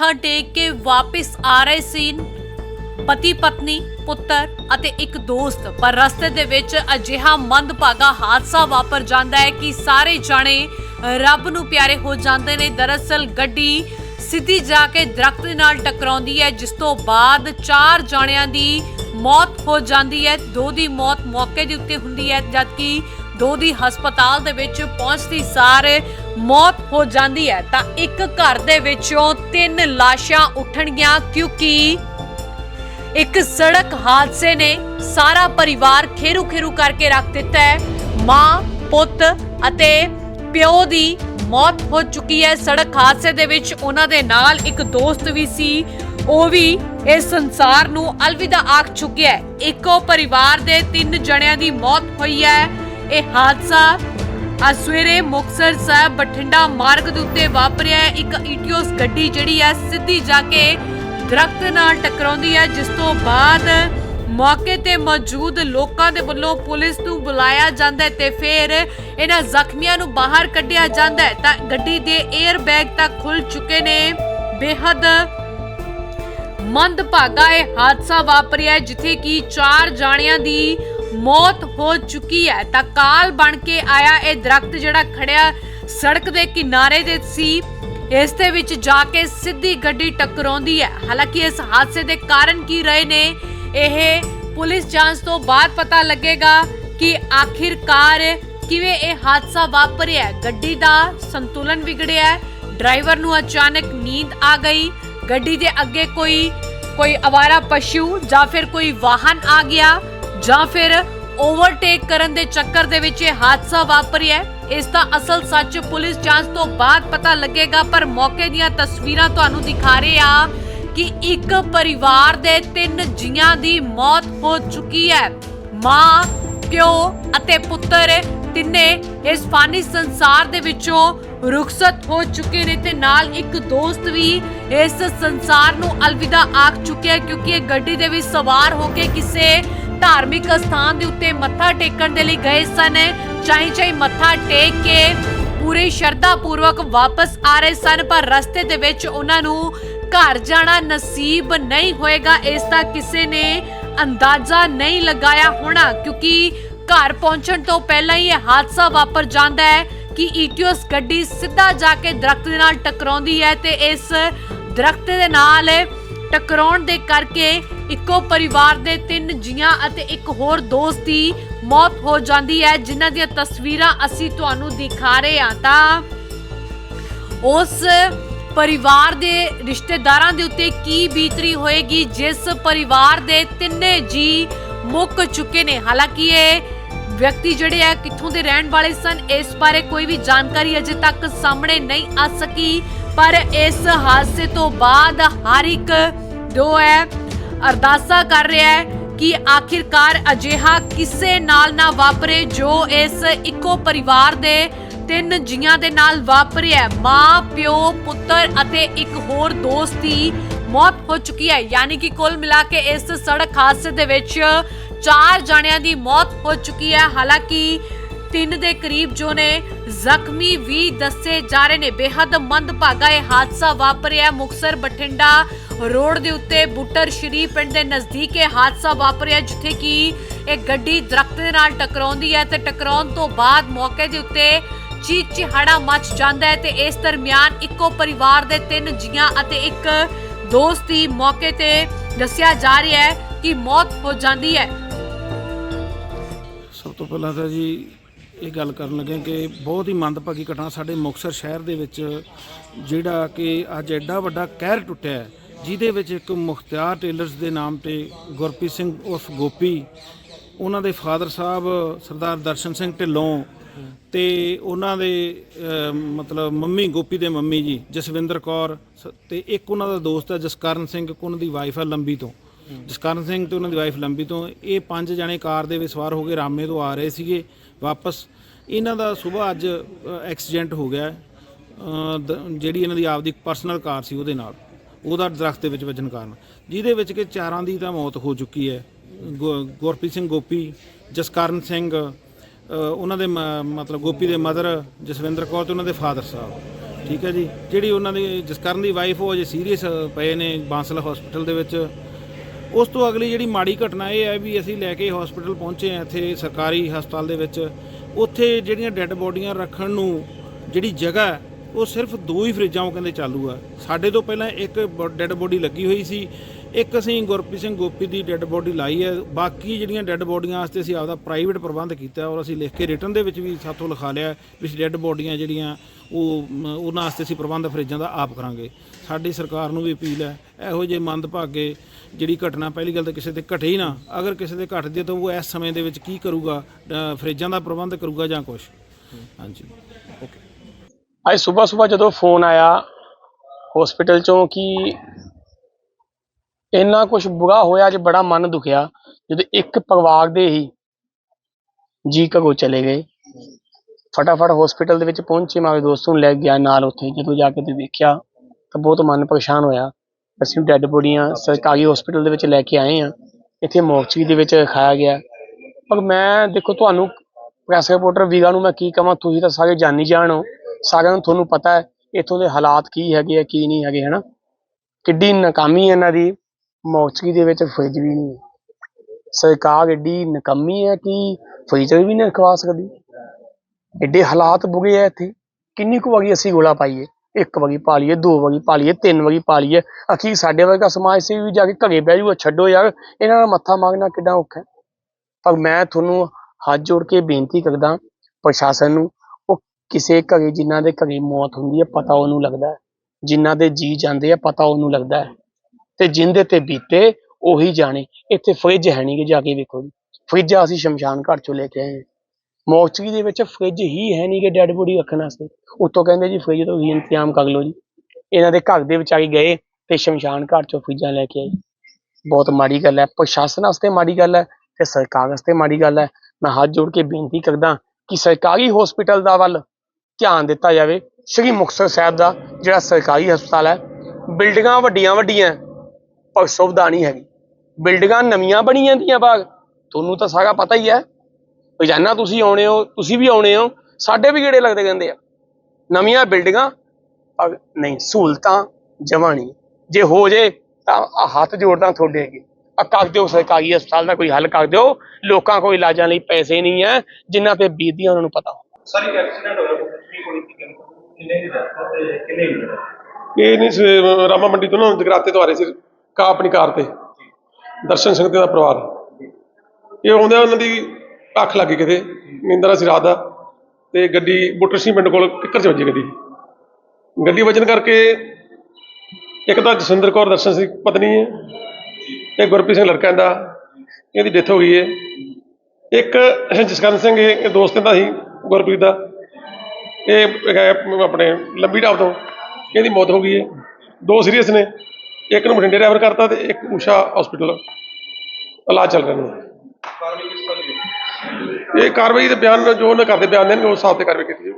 ਮੱਥਾ ਟੇਕ ਕੇ ਵਾਪਸ ਆ ਰਹੇ ਸੀ ਪਤੀ, ਪਤਨੀ, ਪੁੱਤਰ ਅਤੇ ਇੱਕ ਦੋਸਤ। ਪਰ ਰਸਤੇ ਦੇ ਵਿੱਚ ਅਜਿਹਾ ਮੰਦਭਾਗਾ ਹਾਦਸਾ ਵਾਪਰ ਜਾਂਦਾ ਹੈ ਕਿ ਸਾਰੇ ਜਾਣੇ ਰੱਬ ਨੂੰ ਪਿਆਰੇ ਹੋ ਜਾਂਦੇ ਨੇ। ਦਰਅਸਲ ਗੱਡੀ ਸਿੱਧੀ ਜਾ ਕੇ ਦਰਖਤ ਦੇ ਨਾਲ ਟਕਰਾਉਂਦੀ ਹੈ, ਜਿਸ ਤੋਂ ਬਾਅਦ ਚਾਰ ਜਾਣਿਆਂ ਦੀ ਮੌਤ ਹੋ ਜਾਂਦੀ ਹੈ। ਦੋ ਦੀ ਮੌਤ ਮੌਕੇ ਦੇ ਉੱਤੇ ਹੁੰਦੀ ਹੈ, ਜਦਕਿ ਦੋ ਦੀ ਹਸਪਤਾਲ ਦੇ ਵਿੱਚ ਪਹੁੰਚਦੀ ਸਾਰ ਮੌਤ ਹੋ ਜਾਂਦੀ ਹੈ ਤਾਂ ਇੱਕ ਘਰ ਦੇ ਵਿੱਚੋਂ ਤਿੰਨ ਲਾਸ਼ਾਂ ਉੱਠਣਗੀਆਂ ਕਿਉਂਕਿ ਇੱਕ ਸੜਕ ਹਾਦਸੇ ਨੇ ਸਾਰਾ ਪਰਿਵਾਰ ਖੇਰੂ ਖੇਰੂ ਕਰਕੇ ਰੱਖ ਦਿੱਤਾ ਹੈ। ਮਾਂ, ਪੁੱਤ ਅਤੇ ਪਿਓ ਦੀ ਮੌਤ ਹੋ ਚੁੱਕੀ ਹੈ। ਸੜਕ ਹਾਦਸੇ ਦੇ ਵਿੱਚ ਉਹਨਾਂ ਦੇ ਨਾਲ ਇੱਕ ਦੋਸਤ ਵੀ ਸੀ। ਉਹ ਵੀ ਇਸ ਸੰਸਾਰ ਨੂੰ ਅਲਵਿਦਾ ਆਖ ਚੁੱਕਿਆ ਹੈ। ਇੱਕੋ ਪਰਿਵਾਰ ਦੇ ਤਿੰਨ ਜਣਿਆਂ ਦੀ ਮੌਤ ਹੋਈ ਹੈ। ਇਹ ਹਾਦਸਾ ਅੱਜ ਸਵੇਰੇ ਮੁਕਤਸਰ ਸਾਹਿਬ ਬਠਿੰਡਾ ਮਾਰਗ ਦੇ ਉੱਤੇ ਵਾਪਰਿਆ ਇੱਕ ਈਟੀਓਸ ਗੱਡੀ ਜਿਹੜੀ ਹੈ, ਸਿੱਧੀ ਜਾ ਕੇ ਦਰਖਤ ਨਾਲ ਟਕਰਾਉਂਦੀ ਹੈ, ਜਿਸ ਤੋਂ ਬਾਅਦ ਮੌਕੇ ਤੇ ਮੌਜੂਦ ਲੋਕਾਂ ਦੇ ਵੱਲੋਂ ਪੁਲਿਸ ਨੂੰ ਬੁਲਾਇਆ ਜਾਂਦਾ ਤੇ ਫਿਰ ਇਹਨਾਂ ਜ਼ਖਮੀਆਂ ਨੂੰ ਬਾਹਰ ਕੱਢਿਆ ਜਾਂਦਾ ਤਾਂ ਗੱਡੀ ਦੇ 에ਅਰ ਬੈਗ ਤਾਂ ਖੁੱਲ ਚੁੱਕੇ ਨੇ। ਬੇਹੱਦ ਮੰਦਭਾਗਾ ਇਹ ਹਾਦਸਾ ਵਾਪਰਿਆ ਜਿੱਥੇ ਕਿ ਚਾਰ ਜਾਣਿਆਂ ਦੀ ਮੌਤ ਹੋ ਚੁੱਕੀ ਹੈ। ਤਾਂ ਕਾਲ ਬਣ ਕੇ ਆਇਆ ਇਹ ਦਰਖਤ ਜਿਹੜਾ ਖੜਿਆ ਸੜਕ ਦੇ ਕਿਨਾਰੇ ਦੇ ਸੀ। ਇਸ ਦੇ ਵਿੱਚ ਜਾ ਕੇ ਸਿੱਧੀ ਗੱਡੀ ਟਕਰਾਉਂਦੀ ਹੈ। ਹਾਲਾਂਕਿ ਇਸ ਹਾਦਸੇ ਦੇ ਕਾਰਨ ਕੀ ਰਹੇ ਨੇ, ਇਹ ਪੁਲਿਸ ਜਾਂਚ ਤੋਂ ਬਾਅਦ ਪਤਾ ਲੱਗੇਗਾ ਕਿ ਆਖਿਰਕਾਰ ਕਿਵੇਂ ਇਹ ਹਾਦਸਾ ਵਾਪਰਿਆ ਗੱਡੀ ਦਾ ਸੰਤੁਲਨ ਵਿਗੜਿਆ ਡਰਾਈਵਰ ਨੂੰ ਅਚਾਨਕ ਨੀਂਦ ਆ ਗਈ। ਗੱਡੀ ਦੇ ਅੱਗੇ ਕੋਈ ਕੋਈ ਅਵਾਰਾ ਪਸ਼ੂ ਜਾਂ ਫਿਰ ਕੋਈ ਵਾਹਨ ਆ ਗਿਆ। ਜਾਂ ਫਿਰ ਓਵਰਟੇਕ ਕਰਨ ਦੇ ਚੱਕਰ ਦੇ ਵਿੱਚ ਇਹ ਹਾਦਸਾ ਵਾਪਰਿਆ ਇਸ ਦਾ ਅਸਲ ਸੱਚ ਪੁਲਿਸ ਜਾਂਚ ਤੋਂ ਬਾਅਦ ਪਤਾ ਲੱਗੇਗਾ, ਪਰ ਮੌਕੇ ਦੀਆਂ ਤਸਵੀਰਾਂ ਤੁਹਾਨੂੰ ਦਿਖਾ ਰਹੇ ਆ ਕਿ ਇੱਕ ਪਰਿਵਾਰ ਦੇ ਤਿੰਨ ਜੀਆਂ ਦੀ ਮੌਤ ਹੋ ਚੁੱਕੀ ਹੈ। ਮਾਂ, ਪਿਓ ਅਤੇ ਪੁੱਤਰ ਤਿੰਨੇ ਇਸ ਫਾਨੀ ਸੰਸਾਰ ਦੇ ਵਿੱਚੋਂ ਰੁਖਸਤ ਹੋ ਚੁੱਕੇ ਨੇ ਤੇ ਨਾਲ ਇੱਕ ਦੋਸਤ ਵੀ ਇਸ ਸੰਸਾਰ ਨੂੰ ਅਲਵਿਦਾ ਆਖ ਚੁੱਕਿਆ ਕਿਉਂਕਿ ਇਹ ਗੱਡੀ ਦੇ ਵਿੱਚ ਸਵਾਰ ਹੋ ਕੇ ਕਿਸੇ ਧਾਰਮਿਕ ਸਥਾਨ ਦੇ ਉੱਤੇ ਮੱਥਾ ਟੇਕਣ ਦੇ ਲਈ ਗਏ ਸਨ। ਚਾਈ ਚਾਈ ਮੱਥਾ ਟੇਕ ਕੇ ਪੂਰੀ ਸ਼ਰਧਾ ਪੂਰਵਕ ਵਾਪਸ ਆ ਰਹੇ ਸਨ, ਪਰ ਰਸਤੇ ਦੇ ਵਿੱਚ ਉਹਨਾਂ ਨੂੰ ਘਰ ਜਾਣਾ ਨਸੀਬ ਨਹੀਂ ਹੋਏਗਾ। ਇਸ ਦਾ ਕਿਸੇ ਨੇ ਅੰਦਾਜ਼ਾ ਨਹੀਂ ਲਗਾਇਆ ਹੋਣਾ, ਕਿਉਂਕਿ ਘਰ ਪਹੁੰਚਣ ਤੋਂ ਪਹਿਲਾਂ ਹੀ ਇਹ ਹਾਦਸਾ ਵਾਪਰ ਜਾਂਦਾ ਹੈ ਕਿ ਈਟੀਓਸ ਗੱਡੀ ਸਿੱਧਾ ਜਾ ਕੇ ਦਰਖਤ ਦੇ ਨਾਲ ਟਕਰਾਉਂਦੀ ਹੈ ਤੇ ਇਸ ਦਰਖਤ ਦੇ ਨਾਲ ਟਕਰਾਉਣ ਦੇ ਕਰਕੇ ਇੱਕੋ ਪਰਿਵਾਰ ਦੇ ਤਿੰਨ ਜੀਆਂ ਅਤੇ ਇੱਕ ਹੋਰ ਦੋਸਤ ਦੀ ਮੌਤ ਹੋ ਜਾਂਦੀ ਹੈ, ਜਿਨ੍ਹਾਂ ਦੀਆਂ ਤਸਵੀਰਾਂ ਅਸੀਂ ਤੁਹਾਨੂੰ ਦਿਖਾ ਰਹੇ ਹਾਂ। ਤਾਂ ਉਸ ਪਰਿਵਾਰ ਦੇ ਰਿਸ਼ਤੇਦਾਰਾਂ ਦੇ ਉੱਤੇ ਕੀ ਬੀਤਰੀ ਹੋਏਗੀ, ਜਿਸ ਪਰਿਵਾਰ ਦੇ ਤਿੰਨੇ ਜੀ ਮੁੱਕ ਚੁੱਕੇ ਨੇ? ਹਾਲਾਂਕਿ ਇਹ ਵਿਅਕਤੀ ਜਿਹੜੇ ਆ, ਕਿੱਥੋਂ ਦੇ ਰਹਿਣ ਵਾਲੇ ਸਨ, ਇਸ ਬਾਰੇ ਕੋਈ ਵੀ ਜਾਣਕਾਰੀ ਅਜੇ ਤੱਕ ਸਾਹਮਣੇ ਨਹੀਂ ਆ ਸਕੀ। ਪਰ ਇਸ ਹਾਦਸੇ ਤੋਂ ਬਾਅਦ ਹਰ ਇੱਕ ਜੋ ਹੈ ਅਰਦਾਸਾ ਕਰ ਰਿਹਾ ਹੈ ਕਿ ਆਖਿਰਕਾਰ ਅਜਿਹਾ ਕਿਸੇ ਨਾਲ ਨਾ ਵਾਪਰੇ ਜੋ ਇਸ ਇੱਕੋ ਪਰਿਵਾਰ ਦੇ ਤਿੰਨ ਜੀਆਂ ਦੇ ਨਾਲ ਵਾਪਰਿਆ ਮਾਂ, ਪਿਓ, ਪੁੱਤਰ ਅਤੇ ਇੱਕ ਹੋਰ ਦੋਸਤ ਦੀ ਮੌਤ ਹੋ ਚੁੱਕੀ ਹੈ। ਯਾਨੀ ਕਿ ਕੁੱਲ ਮਿਲਾ ਕੇ ਇਸ ਸੜਕ ਹਾਦਸੇ ਦੇ ਵਿੱਚ ਚਾਰ ਜਣਿਆਂ ਦੀ ਮੌਤ ਹੋ ਚੁੱਕੀ ਹੈ। ਹਾਲਾਂਕਿ ਤਿੰਨ ਦੇ ਕਰੀਬ ਜੋ ਨੇ ਜ਼ਖਮੀ ਵੀ ਦੱਸੇ ਜਾ ਰਹੇ ਨੇ। ਬੇਹੱਦ ਮੰਦਭਾਗਾ ਇਹ ਹਾਦਸਾ ਵਾਪਰਿਆ ਮੁਕਸਰ ਬਠਿੰਡਾ ਰੋਡ ਦੇ ਉੱਤੇ ਬੁੱਟਰ ਸ਼ਰੀ ਪਿੰਡ ਦੇ ਨਜ਼ਦੀਕ ਇਹ ਹਾਦਸਾ ਵਾਪਰਿਆ, ਜਿੱਥੇ ਕਿ ਇਹ ਗੱਡੀ ਦਰਖਤ ਦੇ ਨਾਲ ਟਕਰਾਉਂਦੀ ਹੈ ਤੇ ਟਕਰਾਉਣ ਤੋਂ ਬਾਅਦ ਮੌਕੇ ਦੇ ਉੱਤੇ ਚੀਕ ਚਿਹਾੜਾ ਮਚ ਜਾਂਦਾ ਹੈ ਤੇ ਇਸ ਦਰਮਿਆਨ ਇੱਕੋ ਪਰਿਵਾਰ ਦੇ ਤਿੰਨ ਜੀਆਂ ਅਤੇ ਇੱਕ ਦੋਸਤ ਦੀ ਮੌਕੇ ਤੇ ਦੱਸਿਆ ਜਾ ਰਿਹਾ ਹੈ ਕਿ ਮੌਤ ਹੋ ਜਾਂਦੀ ਹੈ। ਸਭ ਤੋਂ ਪਹਿਲਾਂ ਤਾਂ ਜੀ ਇਹ ਗੱਲ ਕਰਨ ਲੱਗੇ ਕਿ ਬਹੁਤ ਹੀ ਮੰਦਭਾਗੀ ਘਟਨਾ ਸਾਡੇ ਮੁਕਤਸਰ ਸ਼ਹਿਰ ਦੇ ਵਿੱਚ, ਜਿਹੜਾ ਕਿ ਅੱਜ ਐਡਾ ਵੱਡਾ ਕਹਿਰ ਟੁੱਟਿਆ ਜਿਹਦੇ ਵਿੱਚ ਇੱਕ ਮੁਖਤਿਆਰ ਟੇਲਰਸ ਦੇ ਨਾਮ ਤੇ ਗੁਰਪ੍ਰੀਤ ਸਿੰਘ ਉਰਫ ਗੋਪੀ, ਉਹਨਾਂ ਦੇ ਫਾਦਰ ਸਾਹਿਬ ਸਰਦਾਰ ਦਰਸ਼ਨ ਸਿੰਘ ਢਿੱਲੋਂ ਤੇ ਉਹਨਾਂ ਦੇ ਮਤਲਬ ਮੰਮੀ ਗੋਪੀ ਦੇ ਮੰਮੀ ਜੀ ਜਸਵਿੰਦਰ ਕੌਰ ਸ- ਤੇ ਇੱਕ ਉਹਨਾਂ ਦਾ ਦੋਸਤ ਹੈ ਜਸਕਰਨ ਸਿੰਘ ਉਹਨਾਂ ਦੀ ਵਾਈਫ ਹੈ ਲੰਬੀ ਤੋਂ। ਜਸਕਰਨ ਸਿੰਘ ਤੇ ਉਹਨਾਂ ਦੀ ਵਾਈਫ ਲੰਬੀ ਤੋਂ, ਇਹ ਪੰਜ ਜਣੇ ਕਾਰ ਦੇ ਵਿੱਚ ਸਵਾਰ ਹੋ ਕੇ ਰਾਮੇ ਤੋਂ ਆ ਰਹੇ ਸੀਗੇ ਵਾਪਸ। ਇਹਨਾਂ ਦਾ ਸਵੇਰ ਅੱਜ ਐਕਸੀਡੈਂਟ ਹੋ ਗਿਆ। ਦ- ਜਿਹੜੀ ਇਹਨਾਂ ਦੀ ਆਪਦੀ ਪਰਸਨਲ ਕਾਰ ਸੀ ਉਹਦੇ ਨਾਲ। ਉਹਦਾ ਦਰਖਤ ਦੇ ਵਿੱਚ ਵੱਜਣ ਕਾਰਨ। ਜਿਹਦੇ ਵਿੱਚ ਕਿ ਚਾਰਾਂ ਦੀ ਤਾਂ ਮੌਤ ਹੋ ਚੁੱਕੀ ਹੈ। ਗੁ- ਗੁਰਪ੍ਰੀਤ ਸਿੰਘ ਗੋਪੀ, ਜਸਕਰਨ ਸਿੰਘ ਉਹਨਾਂ ਦੇ ਮ- ਮਤਲਬ ਗੋਪੀ ਦੇ ਮਦਰ ਜਸਵਿੰਦਰ ਕੌਰ ਤੇ ਉਹਨਾਂ ਦੇ ਫਾਦਰ ਸਾਹਿਬ। ਠੀਕ ਹੈ ਜੀ? ਜਿਹੜੀ ਉਹਨਾਂ ਦੀ, ਜਸਕਰਨ ਦੀ ਵਾਈਫ ਉਹ ਅਜੇ ਸੀਰੀਅਸ ਪਏ ਨੇ ਬਾਂਸਲ ਹਸਪੀਟਲ ਦੇ ਵਿੱਚ। ਉਸ ਤੋਂ ਅਗਲੀ ਜਿਹੜੀ ਮਾੜੀ ਘਟਨਾ ਇਹ ਹੈ ਵੀ ਅਸੀਂ ਲੈ ਕੇ ਹਸਪੀਟਲ ਪਹੁੰਚੇ ਹਾਂ ਇੱਥੇ ਸਰਕਾਰੀ ਹਸਪਤਾਲ ਦੇ ਵਿੱਚ। ਉੱਥੇ ਜਿਹੜੀਆਂ ਡੈੱਡ ਬੋਡੀਆਂ ਰੱਖਣ ਨੂੰ ਜਿਹੜੀ ਜਗ੍ਹਾ ਉਹ ਸਿਰਫ ਦੋ ਹੀ ਫਰਿੱਜਾਂ ਉਹ ਕਹਿੰਦੇ ਚਾਲੂ ਆ। ਸਾਡੇ ਤੋਂ ਪਹਿਲਾਂ ਇੱਕ ਡੈੱਡ ਬੋਡੀ ਲੱਗੀ ਹੋਈ ਸੀ, ਇੱਕ ਅਸੀਂ ਗੁਰਪ੍ਰੀਤ ਸਿੰਘ ਗੋਪੀ ਦੀ ਡੈੱਡ ਬੋਡੀ ਲਾਈ ਹੈ। ਬਾਕੀ ਜਿਹੜੀਆਂ ਡੈੱਡ ਬੋਡੀਆਂ ਵਾਸਤੇ ਅਸੀਂ ਆਪਦਾ ਪ੍ਰਾਈਵੇਟ ਪ੍ਰਬੰਧ ਕੀਤਾ ਔਰ ਅਸੀਂ ਲਿਖ ਕੇ ਰਿਟਰਨ ਦੇ ਵਿੱਚ ਵੀ ਸਾਥੋਂ ਲਿਖਾ ਲਿਆ ਵੀ ਡੈੱਡ ਬੋਡੀਆਂ ਜਿਹੜੀਆਂ ਉਹ, ਉਹਨਾਂ ਵਾਸਤੇ ਅਸੀਂ ਪ੍ਰਬੰਧ ਫਰਿੱਜਾਂ ਦਾ ਆਪ ਕਰਾਂਗੇ। ਸਾਡੀ ਸਰਕਾਰ ਨੂੰ ਵੀ ਅਪੀਲ ਹੈ ਇਹੋ ਜਿਹੇ ਮੰਦਭਾਗੇ ਜਿਹੜੀ ਘਟਨਾ ਪਹਿਲੀ ਗੱਲ ਤਾਂ ਕਿਸੇ ਤੇ ਘਟੇ ਹੀ ਨਾ। ਅਗਰ ਕਿਸੇ ਦੇ ਘਟਦੇ ਤਾਂ ਉਹ ਇਸ ਸਮੇਂ ਦੇ ਵਿੱਚ ਕੀ ਕਰੂਗਾ ਫਰਿੱਜਾਂ ਦਾ ਪ੍ਰਬੰਧ ਕਰੂਗਾ ਜਾਂ ਕੁਝ ਹਾਂਜੀ। ਅੱਜ ਸਵੇਰ ਸਵੇਰ ਜਦੋਂ ਫੋਨ ਆਇਆ ਹਸਪੀਟਲ ਚੋਂ ਕਿ ਇੰਨਾ ਕੁਝ ਬੁਰਾ ਹੋਇਆ, ਅੱਜ ਬੜਾ ਮਨ ਦੁਖਿਆ। ਜਦੋਂ ਇੱਕ ਪਰਿਵਾਰ ਦੇ ਹੀ ਜੀ ਘਰੋਂ ਚਲੇ ਗਏ। ਫਟਾਫਟ ਹਸਪੀਟਲ ਦੇ ਵਿੱਚ ਪਹੁੰਚੇ ਮਾਰੇ ਦੋਸਤ ਨੂੰ ਲੈ ਕੇ ਗਿਆ, ਨਾਲ ਉੱਥੇ ਜਦੋਂ ਜਾ ਕੇ ਤੇ ਦੇਖਿਆ ਤਾਂ ਬਹੁਤ ਮਨ ਪਰੇਸ਼ਾਨ ਹੋਇਆ। ਅਸੀਂ ਡੈੱਡ ਬੋਡੀਆਂ ਸਰਕਾਰੀ ਹਸਪੀਟਲ ਦੇ ਵਿੱਚ ਲੈ ਕੇ ਆਏ ਆ ਇੱਥੇ ਮੋਰਚਰੀ ਦੇ ਵਿੱਚ ਰਖਾਇਆ ਗਿਆ। ਪਰ ਮੈਂ ਦੇਖੋ, ਤੁਹਾਨੂੰ ਪ੍ਰੈਸ ਰਿਪੋਰਟਰ ਵੀਰਾਂ ਨੂੰ ਮੈਂ ਕੀ ਕਹਾਂ, ਤੁਸੀਂ ਤਾਂ ਸਾਰੇ ਜਾਣੀ ਜਾਣ ਹੋ। ਸਾਰਿਆਂ ਨੂੰ ਤੁਹਾਨੂੰ ਪਤਾ ਹੈ ਇੱਥੋਂ ਦੇ ਹਾਲਾਤ ਕੀ ਹੈਗੇ ਆ, ਕੀ ਨਹੀਂ ਹੈਗੇ, ਹਨਾ? ਕਿੱਡੀ ਨਾਕਾਮੀ ਇਹਨਾਂ ਦੀ। ਮੌਚਰੀ ਦੇ ਵਿੱਚ ਫਰਿੱਜ ਵੀ ਨਹੀਂ ਸਰਕਾਰ ਏਡੀ ਨਕਮੀ ਹੈ ਕਿ ਫਰੀਜ਼ਰ ਵੀ ਨਹੀਂ ਰਖਵਾ ਸਕਦੀ। ਏਡੇ ਹਾਲਾਤ ਬੁਗੇ ਆ ਇੱਥੇ। ਕਿੰਨੀ ਕੁ ਵਾਰੀ ਅਸੀਂ ਗੋਲਾ ਪਾਈਏ? ਇੱਕ ਵਗੀ ਪਾ ਲਈਏ, ਦੋ ਵਗੀ ਪਾ ਲਈਏ, ਤਿੰਨ ਵਗੀ ਪਾ ਲਈਏ। ਅਖੀਰ ਸਾਡੇ ਵਰਗਾ ਸਮਾਜ ਸੇਵੀ ਵੀ ਜਾ ਕੇ ਘਰੇ ਬਹਿ ਜੂਗਾ, ਛੱਡੋ ਯਾਰ, ਇਹਨਾਂ ਦਾ ਮੱਥਾ ਮਾਰਨਾ ਕਿੱਡਾ ਔਖਾ ਪਰ ਮੈਂ ਤੁਹਾਨੂੰ ਹੱਥ ਜੋੜ ਕੇ ਬੇਨਤੀ ਕਰਦਾ, ਪ੍ਰਸ਼ਾਸਨ ਨੂੰ, ਉਹ ਕਿਸੇ ਘਰੇ, ਜਿਨ੍ਹਾਂ ਦੇ ਘਰੇ ਮੌਤ ਹੁੰਦੀ ਹੈ, ਪਤਾ ਉਹਨੂੰ ਲੱਗਦਾ ਹੈ। ਜਿਨ੍ਹਾਂ ਦੇ ਜੀ ਜਾਂਦੇ ਆ, ਪਤਾ ਉਹਨੂੰ ਲੱਗਦਾ ਹੈ। ਤੇ ਜਿੰਦੇ ਤੇ ਬੀਤੇ, ਉਹੀ ਜਾਣੇ। ਇੱਥੇ ਫ੍ਰਿਜ ਹੈ ਨਹੀਂ ਕਿ ਜਾ ਕੇ ਵੇਖੋ ਜੀ। ਫ੍ਰਿਜ ਅਸੀਂ ਸ਼ਮਸ਼ਾਨ ਘਾਟ ਚੋਂ ਲੈ ਕੇ ਆਏ ਹਾਂ ਦੇ ਵਿੱਚ ਫ੍ਰਿਜ ਹੀ ਹੈ ਨਹੀਂ ਕਿ ਡੈੱਡ ਬੋਡੀ ਰੱਖਣ ਵਾਸਤੇ। ਉੱਤੋਂ ਕਹਿੰਦੇ ਜੀ ਫ੍ਰਿਜ ਤੋਂ ਹੀ ਇੰਤਜ਼ਾਮ ਕਰ ਲਓ ਜੀ। ਇਹਨਾਂ ਦੇ ਘਰ ਦੇ ਵਿੱਚ ਆ ਗਏ ਤੇ ਸ਼ਮਸ਼ਾਨ ਘਾਟ ਚੋਂ ਫ੍ਰਿਜਾਂ ਲੈ ਕੇ ਆਏ। ਬਹੁਤ ਮਾੜੀ ਗੱਲ ਹੈ। ਪ੍ਰਸ਼ਾਸਨ ਵਾਸਤੇ ਮਾੜੀ ਗੱਲ ਹੈ ਤੇ ਸਰਕਾਰ ਵਾਸਤੇ ਮਾੜੀ ਗੱਲ ਹੈ। ਮੈਂ ਹੱਥ ਜੋੜ ਕੇ ਬੇਨਤੀ ਕਰਦਾ ਕਿ ਸਰਕਾਰੀ ਹਸਪੀਟਲ ਦਾ ਵੱਲ ਧਿਆਨ ਦਿੱਤਾ ਜਾਵੇ। ਸ੍ਰੀ ਮੁਕਤਸਰ ਸਾਹਿਬ ਦਾ ਜਿਹੜਾ ਸਰਕਾਰੀ ਹਸਪਤਾਲ ਹੈ, ਬਿਲਡਿੰਗਾਂ ਵੱਡੀਆਂ ਵੱਡੀਆਂ ਪਰ ਸੁਵਿਧਾ ਨਹੀਂ ਹੈਗੀ। ਬਿਲਡਿੰਗਾਂ ਨਵੀਆਂ ਬਣੀਆਂ ਦੀਆਂ ਬਾਗ ਤੁਹਾਨੂੰ ਤਾਂ ਸਾਰਾ ਪਤਾ ਹੀ ਹੈ। ਰੋਜ਼ਾਨਾ ਤੁਸੀਂ ਆਉਣੇ ਹੋ ਤੁਸੀਂ ਵੀ ਆਉਣੇ ਹੋ ਸਾਡੇ ਵੀ ਗੇੜੇ ਲੱਗਦੇ ਕਹਿੰਦੇ ਆ? ਨਵੀਆਂ ਬਿਲਡਿੰਗਾਂ ਪਰ ਨਹੀਂ ਸਹੂਲਤਾਂ ਨਹੀਂ। ਜੇ ਹੋ ਜੇ ਤਾਂ ਆਹ ਹੱਥ ਜੋੜਦਾ ਤੁਹਾਡੇ ਅੱਗੇ। ਆ ਕਰ ਦਿਓ ਸਰਕਾਰੀ ਹਸਪਤਾਲ ਦਾ ਕੋਈ ਹੱਲ ਕਰ ਦਿਓ। ਲੋਕਾਂ ਕੋਲ ਇਲਾਜਾਂ ਲਈ ਪੈਸੇ ਨਹੀਂ ਹੈ ਜਿਨ੍ਹਾਂ ਤੇ ਬੀਤਦੀਆਂ ਉਹਨਾਂ ਨੂੰ ਪਤਾ ਸਰ ਇੱਕ ਐਕਸੀਡੈਂਟ ਹੋਇਆ ਕਿੰਨੀ ਕੋਲ ਕਿੰਨੇ ਦੀ ਡੈਥ ਤੇ ਕਿੰਨੇ ਦੀ ਇਹ ਨਹੀਂ ਸਵੇਰ ਰਾਮਾ ਮੰਡੀ ਤੋਂ ਨਾ ਜਗਰਾਤੇ ਤੋਂ ਆ ਰਹੇ ਸੀ ਕਾ ਆਪਣੀ ਕਾਰ ਤੇ। ਦਰਸ਼ਨ ਸਿੰਘ ਤੇ ਦਾ ਪਰਿਵਾਰ। ਇਹ ਆਉਂਦੇ ਉਹਨਾਂ ਦੀ ਅੱਖ ਗਈ ਕਿਤੇ, ਨਿੰਦਰਾ ਸੀ ਰਾਤ ਦਾ, ਤੇ ਗੱਡੀ ਬੁੱਟਰ ਸਿੰਘ ਪਿੰਡ ਕੋਲ, ਕਿੱਕਰ ਚ ਵੱਜੀ ਗੱਡੀ। ਗੱਡੀ ਵੱਜਣ ਕਰਕੇ ਇੱਕ ਤਾਂ ਜਸਵਿੰਦਰ ਕੌਰ ਦਰਸ਼ਨ ਸਿੰਘ ਪਤਨੀ ਹੈ ਇੱਕ ਗੁਰਪ੍ਰੀਤ ਸਿੰਘ ਲੜਕਾ ਦਾ ਇਹਦੀ ਡੈਥ ਹੋ ਗਈ ਹੈ। ਇੱਕ ਜਸਕਰਨ ਸਿੰਘ, ਇਹ ਦੋਸਤ ਦਾ ਸੀ, ਗੁਰਪ੍ਰੀਤ ਦਾ, ਇਹ ਹੈਗਾ ਆਪਣੇ ਲੰਬੀ ਢਾਬ ਤੋਂ, ਇਹਦੀ ਮੌਤ ਹੋ ਗਈ ਹੈ। ਦੋ ਸੀਰੀਅਸ ਨੇ, ਇੱਕ ਨੂੰ ਬਠਿੰਡੇ ਰੈਫਰ ਕਰਤਾ ਤੇ ਇੱਕ ਊਸ਼ਾ ਹਸਪੀਟਲ ਇਲਾਜ ਚੱਲ ਰਿਹਾ ਨੇ ਕਾਰਵਾਈ ਕਿਸ ਤਰ੍ਹਾਂ ਦੀ ਹੈ? ਇਹ ਕਾਰਵਾਈ ਦੇ ਬਿਆਨ ਜੋ ਉਹਨਾਂ ਕਰਦੇ ਬਿਆਨ ਦੇਣਗੇ ਉਸ ਹਿਸਾਬ ਤੇ ਕਾਰਵਾਈ ਕੀਤੀ ਜਾਊਗੀ।